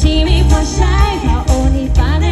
ที่ไม่พอใช้พอโอนี่ฟ้าได้